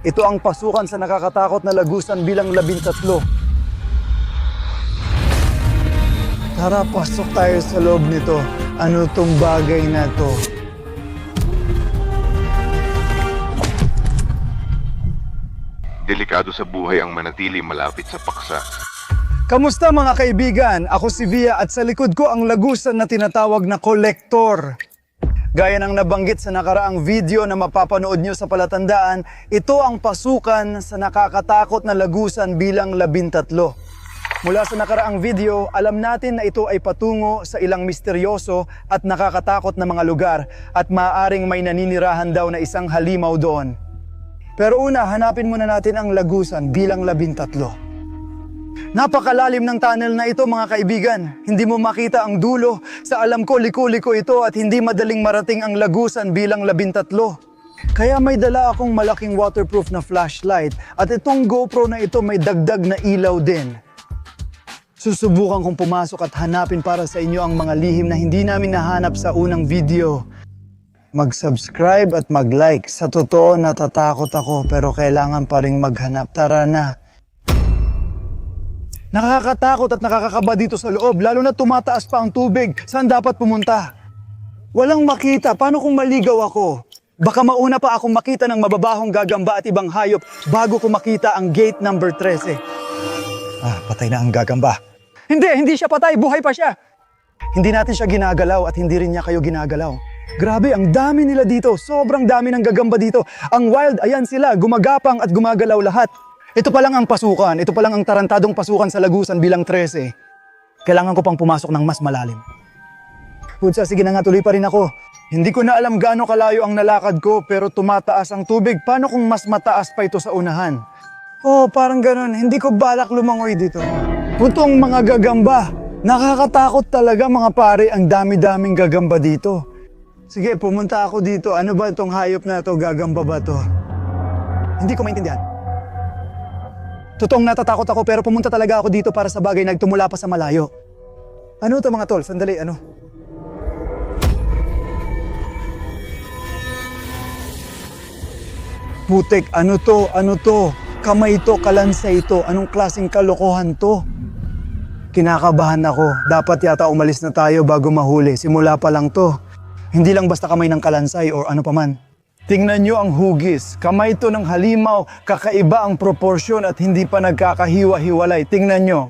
Ito ang pasukan sa nakakatakot na lagusan bilang labintatlo. Tara, pasok tayo sa loob nito. Ano tong bagay na to? Delikado sa buhay ang manatili malapit sa paksa. Kamusta mga kaibigan? Ako si Via at sa likod ko ang lagusan na tinatawag na kolektor. Gaya ng nabanggit sa nakaraang video na mapapanood nyo sa palatandaan, ito ang pasukan sa nakakatakot na lagusan bilang labintatlo. Mula sa nakaraang video, alam natin na ito ay patungo sa ilang misteryoso at nakakatakot na mga lugar at maaaring may naninirahan daw na isang halimaw doon. Pero una, hanapin muna natin ang lagusan bilang labintatlo. Napakalalim ng tunnel na ito mga kaibigan. Hindi mo makita ang dulo. Sa alam ko, liko-liko ito at hindi madaling marating ang lagusan bilang labintatlo. Kaya may dala akong malaking waterproof na flashlight at itong GoPro na ito may dagdag na ilaw din. Susubukan kong pumasok at hanapin para sa inyo ang mga lihim na hindi namin nahanap sa unang video. Mag-subscribe at mag-like. Sa totoo, natatakot ako pero kailangan pa rin maghanap. Tara na. Nakakatakot at nakakakaba dito sa loob, lalo na tumataas pa ang tubig. Saan dapat pumunta? Walang makita. Paano kung maligaw ako? Baka mauna pa akong makita ng mababahong gagamba at ibang hayop bago ko makita ang gate number 13. Ah, patay na ang gagamba. Hindi, hindi siya patay. Buhay pa siya. Hindi natin siya ginagalaw at hindi rin niya kayo ginagalaw. Grabe, ang dami nila dito. Sobrang dami ng gagamba dito. Ang wild, ayan sila, gumagapang at gumagalaw lahat. Ito pa lang ang pasukan. Ito pa lang ang tarantadong pasukan sa Lagusan bilang 13. Kailangan ko pang pumasok ng mas malalim. Putsa, sige na nga, tuloy pa rin ako. Hindi ko na alam gaano kalayo ang nalakad ko, pero tumataas ang tubig. Paano kung mas mataas pa ito sa unahan? Oh, parang ganun. Hindi ko balak lumangoy dito. Putong mga gagamba. Nakakatakot talaga mga pare, ang dami-daming gagamba dito. Sige, pumunta ako dito. Ano ba itong hayop na to? Gagamba ba to? Hindi ko maintindihan. Totoong natatakot ako pero pumunta talaga ako dito para sa bagay na nagtumula pa sa malayo. Ano to mga tol? Sandali, ano? Putek, ano to? Ano to? Kamay to, kalansa ito. Anong klaseng kalokohan to? Kinakabahan ako. Dapat yata umalis na tayo bago mahuli. Simula pa lang to. Hindi lang basta kamay ng kalansay or ano paman. Tingnan nyo ang hugis. Kamay to ng halimaw. Kakaiba ang proporsyon at hindi pa nagkakahiwa-hiwalay. Tingnan nyo.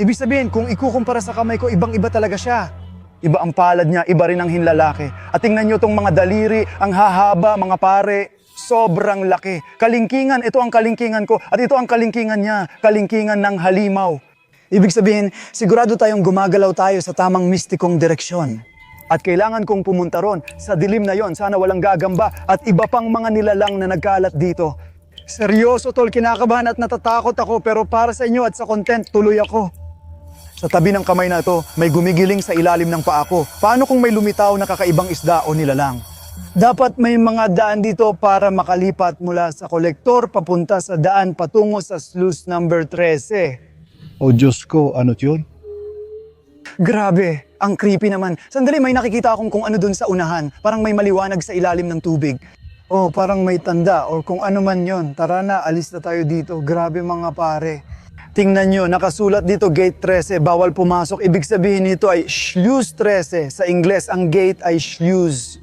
Ibig sabihin, kung ikukumpara sa kamay ko, ibang-iba talaga siya. Iba ang palad niya, iba rin ang hinlalaki. At tingnan nyo tong mga daliri, ang hahaba, mga pare, sobrang laki. Kalingkingan, ito ang kalingkingan ko at ito ang kalingkingan niya, kalingkingan ng halimaw. Ibig sabihin, sigurado tayong gumagalaw tayo sa tamang mistikong direksyon. At kailangan kong pumunta ron sa dilim na yon. Sana walang gagamba at iba pang mga nilalang na nagkalat dito. Seryoso tol, kinakabahan at natatakot ako pero para sa inyo at sa content, tuloy ako. Sa tabi ng kamay na ito, may gumigiling sa ilalim ng paa ko. Paano kung may lumitaw na kakaibang isda o nilalang? Dapat may mga daan dito para makalipat mula sa kolektor papunta sa daan patungo sa sluice number 13. O Diyos ko, ano't yun? Grabe, ang creepy naman. Sandali, may nakikita akong kung ano dun sa unahan. Parang may maliwanag sa ilalim ng tubig. Oh, parang may tanda or kung ano man yon. Tara na, alis na tayo dito. Grabe mga pare. Tingnan nyo, nakasulat dito gate 13, bawal pumasok. Ibig sabihin nito ay sluice 13. Sa Ingles, ang gate ay sluice.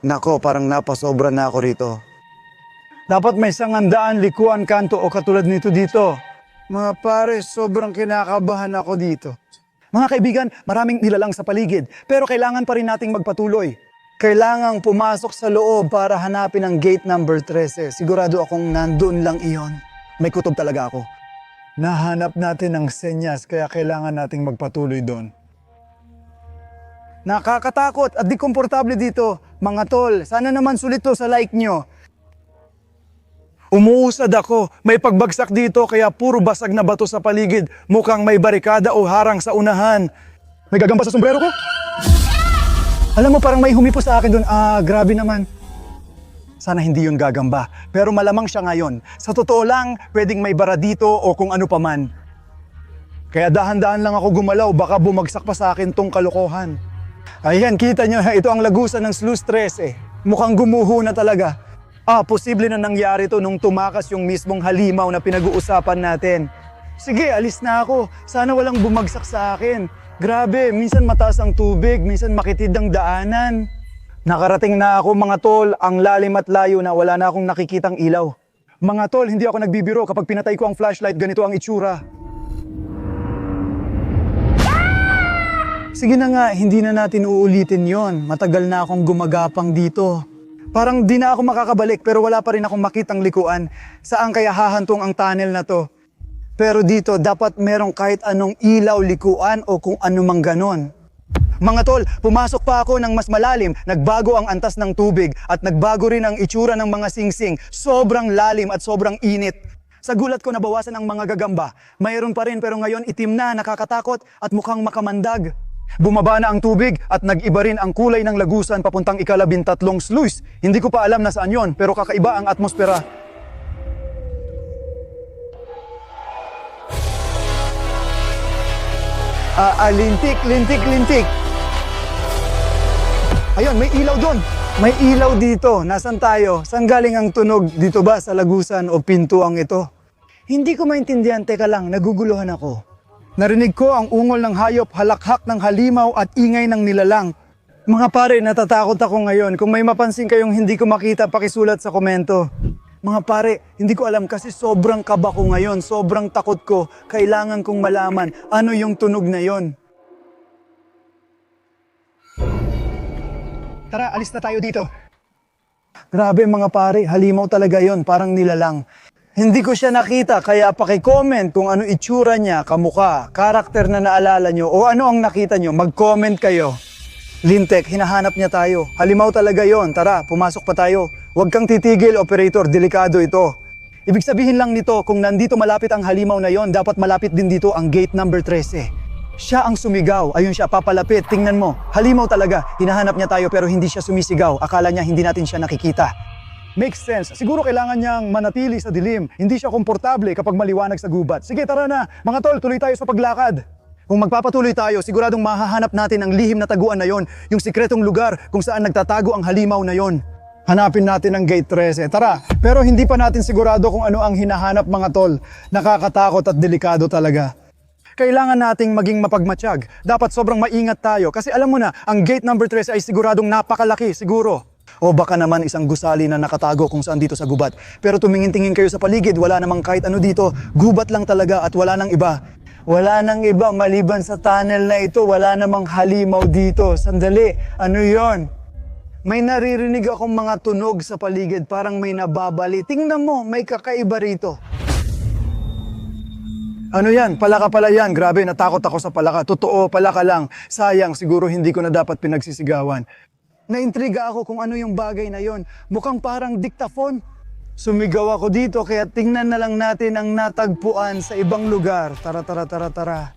Nako, parang napasobra na ako rito. Dapat may sangandaan, likuan, kanto o katulad nito dito. Mga pare, sobrang kinakabahan ako dito. Mga kaibigan, maraming nilalang sa paligid, pero kailangan pa rin nating magpatuloy. Kailangang pumasok sa loob para hanapin ang gate number 13. Sigurado akong nandun lang iyon. May kutob talaga ako. Nahanap natin ang senyas, kaya kailangan nating magpatuloy doon. Nakakatakot at di komportable dito. Mga tol, sana naman sulit to sa like nyo. Umuusad ako. May pagbagsak dito kaya puro basag na bato sa paligid. Mukhang may barikada o harang sa unahan. May gagamba sa sombrero ko? Alam mo, parang may humipo sa akin doon. Ah, grabe naman. Sana hindi yun gagamba. Pero malamang siya ngayon. Sa totoo lang, pwedeng may bara dito o kung ano paman. Kaya dahan-dahan lang ako gumalaw, baka bumagsak pa sa akin tong kalokohan. Ayan, kita nyo, ito ang lagusan ng Sluice 13. Mukhang gumuho na talaga. Ah, posible na nangyari to nung tumakas yung mismong halimaw na pinag-uusapan natin. Sige, alis na ako. Sana walang bumagsak sa akin. Grabe, minsan mataas ang tubig, minsan makitid ang daanan. Nakarating na ako mga tol, ang lalim at layo na wala na akong nakikitang ilaw. Mga tol, hindi ako nagbibiro kapag pinatay ko ang flashlight, ganito ang itsura. Sige na nga, hindi na natin uulitin yon. Matagal na akong gumagapang dito. Parang di na ako makakabalik pero wala pa rin akong makitang likuan. Saan kaya hahantong ang tunnel na to? Pero dito, dapat merong kahit anong ilaw likuan o kung ano mang ganon. Mga tol, pumasok pa ako ng mas malalim, nagbago ang antas ng tubig at nagbago rin ang itsura ng mga singsing. Sobrang lalim at sobrang init. Sa gulat ko nabawasan ang mga gagamba. Mayroon pa rin pero ngayon itim na, nakakatakot at mukhang makamandag. Bumaba na ang tubig at nag-iba rin ang kulay ng lagusan papuntang ikalabintatlong sluice. Hindi ko pa alam na saan yon pero kakaiba ang atmosfera. Ah, ah, lintik, lintik, lintik. Ayun, may ilaw doon. May ilaw dito. Nasaan tayo? Saan galing ang tunog? Dito ba sa lagusan o pintuang ito? Hindi ko maintindihan. Teka lang, naguguluhan ako. Narinig ko ang ungol ng hayop, halakhak ng halimaw at ingay ng nilalang. Mga pare, natatakot ako ngayon. Kung may mapansin kayong hindi ko makita, pakisulat sa komento. Mga pare, hindi ko alam kasi sobrang kaba ko ngayon, sobrang takot ko. Kailangan kong malaman ano yung tunog na yon. Tara, alis na tayo dito. Grabe mga pare, halimaw talaga yon, parang nilalang. Hindi ko siya nakita, kaya paki-comment kung ano itsura niya, kamuka, karakter na naalala nyo, o ano ang nakita nyo, mag-comment kayo. Lintek, hinahanap niya tayo. Halimaw talaga yon. Tara, pumasok pa tayo. Huwag kang titigil, operator. Delikado ito. Ibig sabihin lang nito, kung nandito malapit ang halimaw na yon, dapat malapit din dito ang gate number 13. Siya ang sumigaw. Ayun siya, papalapit. Tingnan mo. Halimaw talaga. Hinahanap niya tayo pero hindi siya sumisigaw. Akala niya hindi natin siya nakikita. Makes sense. Siguro kailangan niyang manatili sa dilim. Hindi siya komportable kapag maliwanag sa gubat. Sige, tara na. Mga tol, tuloy tayo sa paglakad. Kung magpapatuloy tayo, siguradong mahahanap natin ang lihim na taguan na yon, yung sikretong lugar kung saan nagtatago ang halimaw na yon. Hanapin natin ang gate 13. Tara, pero hindi pa natin sigurado kung ano ang hinahanap mga tol. Nakakatakot at delikado talaga. Kailangan nating maging mapagmatsyag. Dapat sobrang maingat tayo kasi alam mo na, ang gate number 13 ay siguradong napakalaki, siguro. O baka naman isang gusali na nakatago kung saan dito sa gubat. Pero tumingin-tingin kayo sa paligid, wala namang kahit ano dito. Gubat lang talaga at wala nang iba. Wala nang iba maliban sa tunnel na ito. Wala namang halimaw dito. Sandali, ano yon? May naririnig akong mga tunog sa paligid, parang may nababali. Tingnan mo, may kakaiba rito. Ano yan? Palaka pala yan. Grabe, natakot ako sa palaka. Totoo, palaka lang. Sayang, siguro hindi ko na dapat pinagsisigawan. Naintriga ako kung ano yung bagay na yon. Mukhang parang dictaphone. Sumigaw ako dito, kaya tingnan na lang natin ang natagpuan sa ibang lugar. Tara, tara, tara, tara.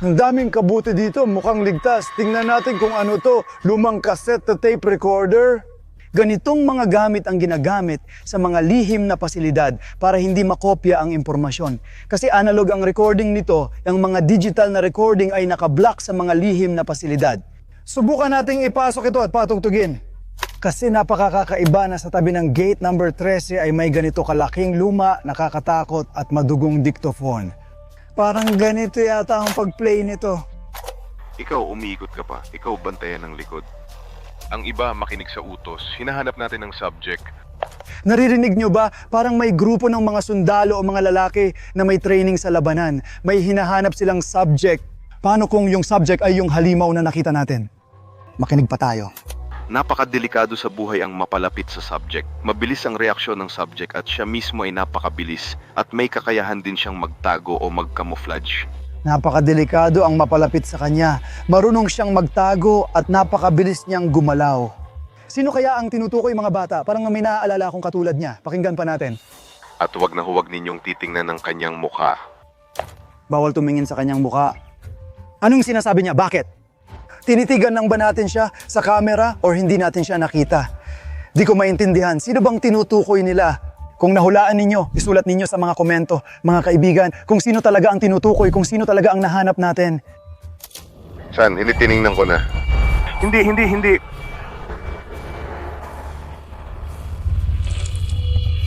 Ang daming kabuti dito, mukhang ligtas. Tingnan natin kung ano to, lumang cassette tape recorder. Ganitong mga gamit ang ginagamit sa mga lihim na pasilidad para hindi makopya ang impormasyon. Kasi analog ang recording nito, ang mga digital na recording ay nakablock sa mga lihim na pasilidad. Subukan nating ipasok ito at patugtugin. Kasi napakakaiba na sa tabi ng gate number 13 ay may ganito kalaking luma, nakakatakot at madugong dictaphone. Parang ganito yata ang pag-play nito. Ikaw umiikot ka pa, ikaw bantayan ng likod. Ang iba makinig sa utos, hinahanap natin ng subject. Naririnig nyo ba? Parang may grupo ng mga sundalo o mga lalaki na may training sa labanan. May hinahanap silang subject. Paano kung yung subject ay yung halimaw na nakita natin? Makinig pa tayo. Napakadelikado sa buhay ang mapalapit sa subject. Mabilis ang reaksyon ng subject at siya mismo ay napakabilis at may kakayahan din siyang magtago o magcamouflage. Napakadelikado ang mapalapit sa kanya. Marunong siyang magtago at napakabilis niyang gumalaw. Sino kaya ang tinutukoy mga bata? Parang may naaalala akong katulad niya. Pakinggan pa natin. At huwag na huwag ninyong titingnan ng kanyang mukha. Bawal tumingin sa kanyang muka. Anong sinasabi niya? Bakit? Tinitigan lang ba natin siya sa camera or hindi natin siya nakita? Di ko maintindihan. Sino bang tinutukoy nila? Kung nahulaan ninyo, isulat ninyo sa mga komento, mga kaibigan, kung sino talaga ang tinutukoy, kung sino talaga ang nahanap natin. San, hindi tiningnan ko na. Hindi, hindi, hindi.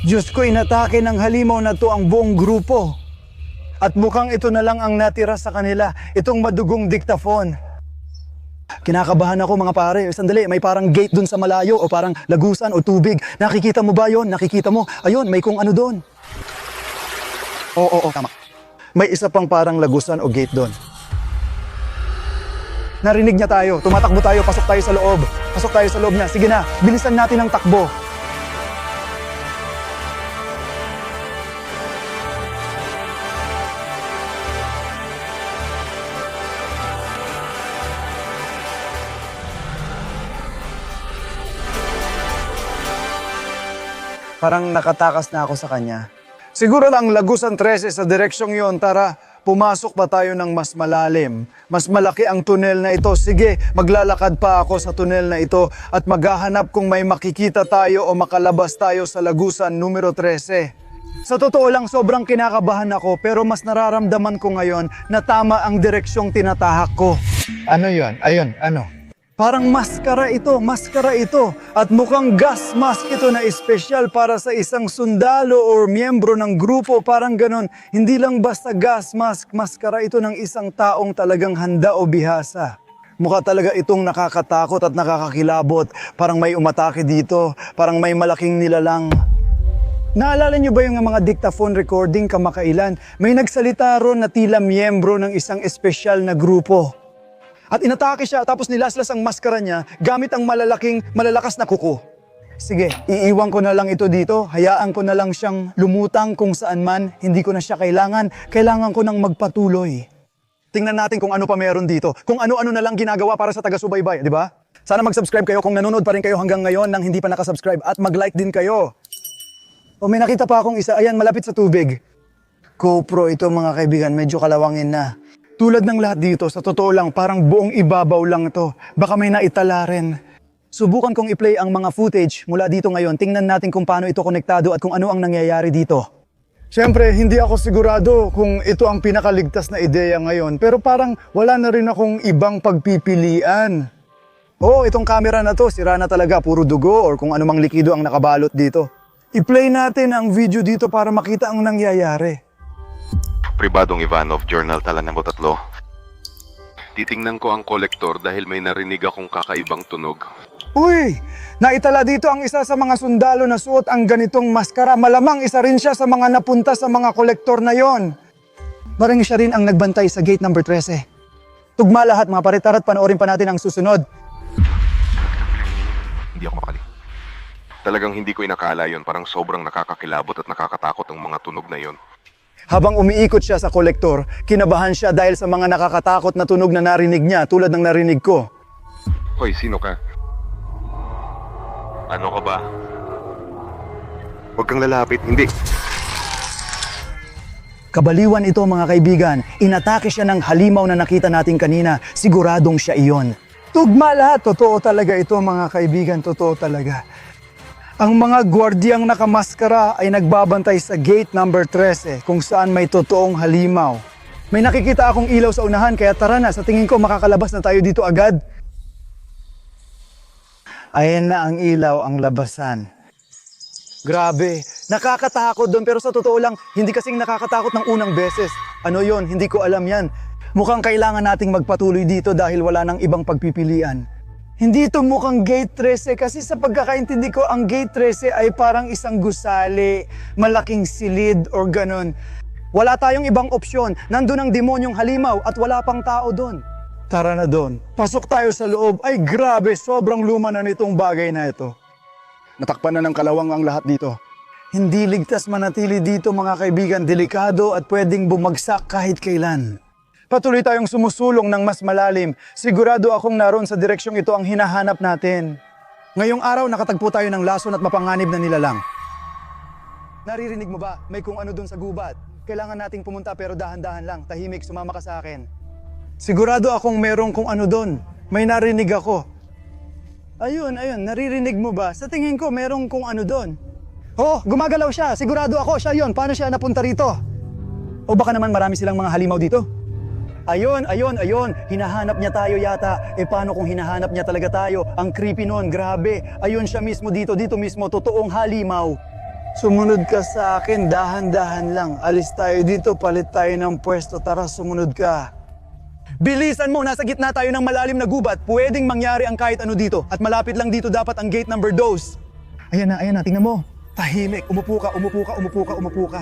Diyos ko, inatake ng halimaw na to ang buong grupo. At mukhang ito na lang ang natira sa kanila, itong madugong dictaphone. Kinakabahan ako mga pare. Sandali, may parang gate dun sa malayo o parang lagusan o tubig. Nakikita mo ba yon? Nakikita mo? Ayun, may kung ano doon. Oo, oo, tama. May isa pang parang lagusan o gate doon. Narinig niya tayo. Tumatakbo tayo. Pasok tayo sa loob. Pasok tayo sa loob niya. Sige na, bilisan natin ang takbo. Parang nakatakas na ako sa kanya. Siguro lang lagusan 13 sa direksyong yon. Tara, pumasok pa tayo ng mas malalim. Mas malaki ang tunnel na ito. Sige, maglalakad pa ako sa tunnel na ito at maghahanap kung may makikita tayo o makalabas tayo sa lagusan numero 13. Sa totoo lang, sobrang kinakabahan ako pero mas nararamdaman ko ngayon na tama ang direksyong tinatahak ko. Ano yon? Ayun, ano? Parang maskara ito, maskara ito. At mukhang gas mask ito na espesyal para sa isang sundalo or miyembro ng grupo. Parang ganon. Hindi lang basta gas mask, maskara ito ng isang taong talagang handa o bihasa. Mukha talaga itong nakakatakot at nakakakilabot. Parang may umatake dito. Parang may malaking nilalang. Naalala niyo ba yung mga dictaphone recording kamakailan? May nagsalita ron na tila miyembro ng isang espesyal na grupo. At inatake siya tapos nilaslas ang maskara niya gamit ang malalaking, malalakas na kuko. Sige, iiwan ko na lang ito dito. Hayaan ko na lang siyang lumutang kung saan man. Hindi ko na siya kailangan. Kailangan ko nang magpatuloy. Tingnan natin kung ano pa meron dito. Kung ano-ano na lang ginagawa para sa taga-subaybay, di ba? Sana mag-subscribe kayo kung nanonood pa rin kayo hanggang ngayon nang hindi pa nakasubscribe at mag-like din kayo. O may nakita pa akong isa. Ayan, malapit sa tubig. GoPro ito mga kaibigan, medyo kalawangin na. Tulad ng lahat dito, sa totoo lang, parang buong ibabaw lang to. Baka may naitala rin. Subukan kong i-play ang mga footage mula dito ngayon. Tingnan natin kung paano ito konektado at kung ano ang nangyayari dito. Siyempre, hindi ako sigurado kung ito ang pinakaligtas na ideya ngayon. Pero parang wala na rin akong ibang pagpipilian. Oo, itong camera na to, sira na talaga. Puro dugo or kung anumang likido ang nakabalot dito. I-play natin ang video dito para makita ang nangyayari. Pribadong Ivanov, Journal Tala ng Tatlo. Titingnan ko ang kolektor dahil may narinig akong kakaibang tunog. Uy! Naitala dito ang isa sa mga sundalo na suot ang ganitong maskara. Malamang isa rin siya sa mga napunta sa mga kolektor na yon. Marang siya rin ang nagbantay sa gate number 13. Tugma lahat mga paritarat, panoorin pa natin ang susunod. Hindi ako makali. Talagang hindi ko inakala yon. Parang sobrang nakakakilabot at nakakatakot ang mga tunog na yon. Habang umiikot siya sa kolektor, kinabahan siya dahil sa mga nakakatakot na tunog na narinig niya tulad ng narinig ko. Hoy, sino ka? Ano ka ba? Huwag kang lalapit. Hindi. Kabaliwan ito mga kaibigan. Inatake siya ng halimaw na nakita natin kanina. Siguradong siya iyon. Tugma lahat. Totoo talaga ito mga kaibigan. Totoo talaga. Ang mga gwardiyang nakamaskara ay nagbabantay sa gate number 13 kung saan may totoong halimaw. May nakikita akong ilaw sa unahan kaya tara na. Sa tingin ko makakalabas na tayo dito agad. Ayan na ang ilaw, ang labasan. Grabe, nakakatakot doon pero sa totoo lang, hindi kasing nakakatakot ng unang beses. Ano yon? Hindi ko alam yan. Mukhang kailangan nating magpatuloy dito dahil wala nang ibang pagpipilian. Hindi ito mukhang gate 13 kasi sa pagkakaintindi ko, ang gate 13 ay parang isang gusali, malaking silid or ganon. Wala tayong ibang opsyon. Nandun ang demonyong halimaw at wala pang tao doon. Tara na doon. Pasok tayo sa loob. Ay grabe, sobrang luma na nitong bagay na ito. Natakpan na ng kalawang ang lahat dito. Hindi ligtas manatili dito mga kaibigan, delikado at pwedeng bumagsak kahit kailan. Patuloy tayong sumusulong ng mas malalim. Sigurado akong naroon sa direksyong ito ang hinahanap natin. Ngayong araw nakatagpo tayo ng lason at mapanganib na nilalang. Naririnig mo ba? May kung ano doon sa gubat. Kailangan nating pumunta pero dahan-dahan lang. Tahimik, sumama ka sa akin. Sigurado akong merong kung ano doon. May narinig ako. Ayun, ayun, naririnig mo ba? Sa tingin ko, merong kung ano doon. Oo, gumagalaw siya. Sigurado ako, siya yon. Paano siya napunta rito? O baka naman marami silang mga halimaw dito? Ayun, ayun, ayun. Hinahanap niya tayo yata. E paano kung hinahanap niya talaga tayo? Ang creepy nun, grabe. Ayun siya mismo dito, dito mismo, totoong halimaw. Sumunod ka sa akin, dahan-dahan lang. Alis tayo dito, palit tayo ng pwesto. Tara, sumunod ka. Bilisan mo, nasa gitna tayo ng malalim na gubat. Pwedeng mangyari ang kahit ano dito. At malapit lang dito dapat ang gate number dos. Ayan na, ayan na, tingnan mo. Tahimik, umupo ka, umupo ka, umupo ka, umupo ka.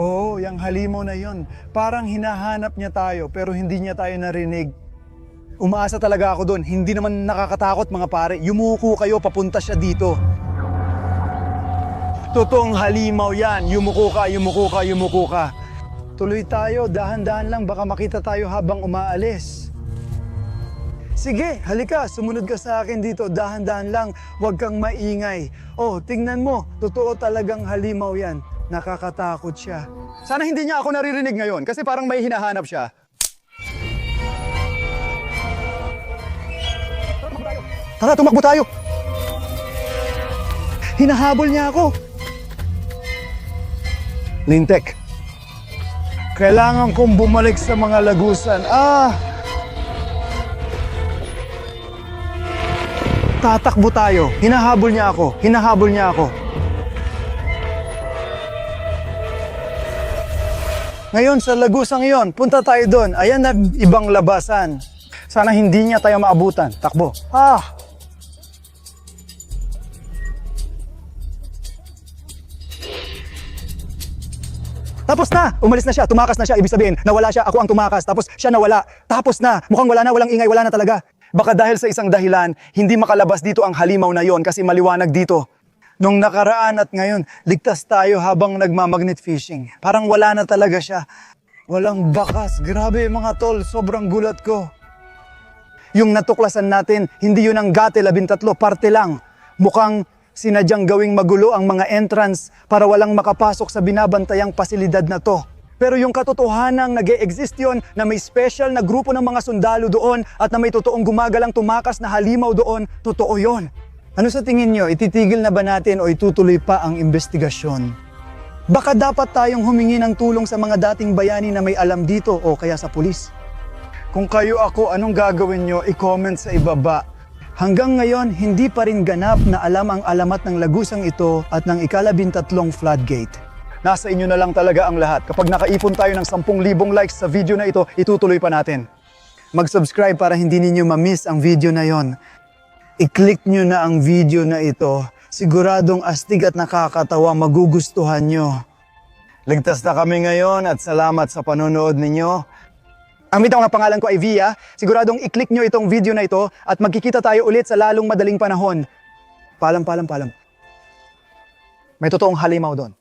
Oo, oh, yung halimaw na yon. Parang hinahanap niya tayo, pero hindi niya tayo narinig. Umaasa talaga ako doon. Hindi naman nakakatakot mga pare. Yumuko kayo, papunta siya dito. Totoong halimaw yan. Yumuko ka, yumuko ka, yumuko ka. Tuloy tayo, dahan-dahan lang. Baka makita tayo habang umaalis. Sige, halika, sumunod ka sa akin dito. Dahan-dahan lang, huwag kang maingay. Oh, tingnan mo, totoo talagang halimaw yan. Nakakatakot siya. Sana hindi niya ako naririnig ngayon kasi parang may hinahanap siya. Tara, tumakbo tayo. Hinahabol niya ako. Lintek, kailangan kong bumalik sa mga lagusan. Ah! Tatakbo tayo. Hinahabol niya ako. Hinahabol niya ako. Ngayon sa lagusang iyon, punta tayo doon. Ayan na ibang labasan. Sana hindi niya tayo maabutan. Takbo. Ah! Tapos na! Umalis na siya, tumakas na siya. Ibig sabihin, nawala siya, ako ang tumakas. Tapos siya nawala. Tapos na! Mukhang wala na, walang ingay, wala na talaga. Baka dahil sa isang dahilan, hindi makalabas dito ang halimaw na yon kasi maliwanag dito. Nung nakaraan at ngayon, ligtas tayo habang nagmamagnet fishing. Parang wala na talaga siya. Walang bakas. Grabe mga tol, sobrang gulat ko. Yung natuklasan natin, hindi yun ang gate labintatlo, parte lang. Mukhang sinadyang gawing magulo ang mga entrance para walang makapasok sa binabantayang pasilidad na to. Pero yung katotohanang nag exist yun na may special na grupo ng mga sundalo doon at na may totoong gumagalang tumakas na halimaw doon, totoo yon. Ano sa tingin nyo, ititigil na ba natin o itutuloy pa ang investigasyon? Baka dapat tayong humingi ng tulong sa mga dating bayani na may alam dito o kaya sa pulis. Kung kayo ako, anong gagawin nyo? I-comment sa ibaba. Hanggang ngayon, hindi pa rin ganap na alam ang alamat ng lagusang ito at ng ikalabintatlong floodgate. Nasa inyo na lang talaga ang lahat. Kapag nakaipon tayo ng 10,000 likes sa video na ito, itutuloy pa natin. Mag-subscribe para hindi ninyo ma-miss ang video na yon. I-click nyo na ang video na ito. Siguradong astig at nakakatawa magugustuhan nyo. Ligtas na kami ngayon at salamat sa panonood ninyo. Ang bitaw nga pangalan ko ay Via. Siguradong i-click nyo itong video na ito at magkikita tayo ulit sa lalong madaling panahon. Palam, palam, palam. May totoong halimaw doon.